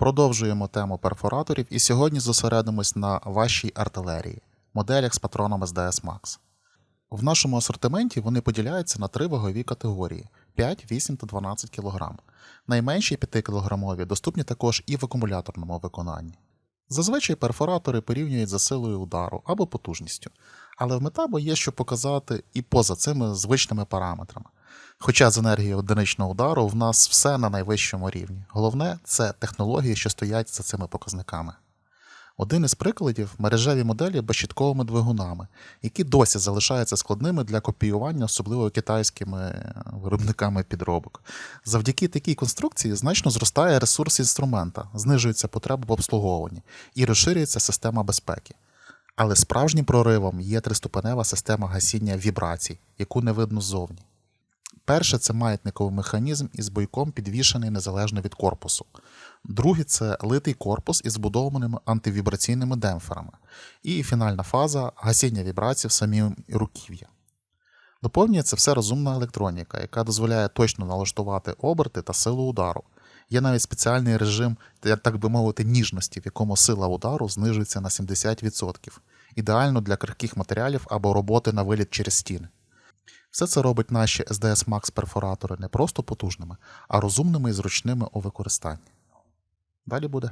Продовжуємо тему перфораторів і сьогодні зосередимось на вашій артилерії, моделях з патроном SDS Max. В нашому асортименті вони поділяються на три вагові категорії 5, 8 та 12 кг. Найменші 5 кг доступні також і в акумуляторному виконанні. Зазвичай перфоратори порівнюють за силою удару або потужністю, але в метабо є що показати і поза цими звичними параметрами. Хоча з енергією одиничного удару в нас все на найвищому рівні. Головне це технології, що стоять за цими показниками. Один із прикладів мережеві моделі безщітковими двигунами, які досі залишаються складними для копіювання, особливо китайськими е, виробниками підробок. Завдяки такій конструкції значно зростає ресурс інструмента, знижується потреба в обслуговуванні і розширюється система безпеки. Але справжнім проривом є триступенева система гасіння вібрацій, яку не видно ззовні. Перше це маятниковий механізм із бойком підвішений незалежно від корпусу. Другий це литий корпус із збудованими антивібраційними демпферами. І фінальна фаза гасіння вібрацій в самій руків'я. Доповнює це все розумна електроніка, яка дозволяє точно налаштувати оберти та силу удару. Є навіть спеціальний режим, так би мовити, ніжності, в якому сила удару знижується на 70%, ідеально для крихких матеріалів або роботи на виліт через стіни. Все це робить наші SDS Max перфоратори не просто потужними, а розумними і зручними у використанні. Далі буде.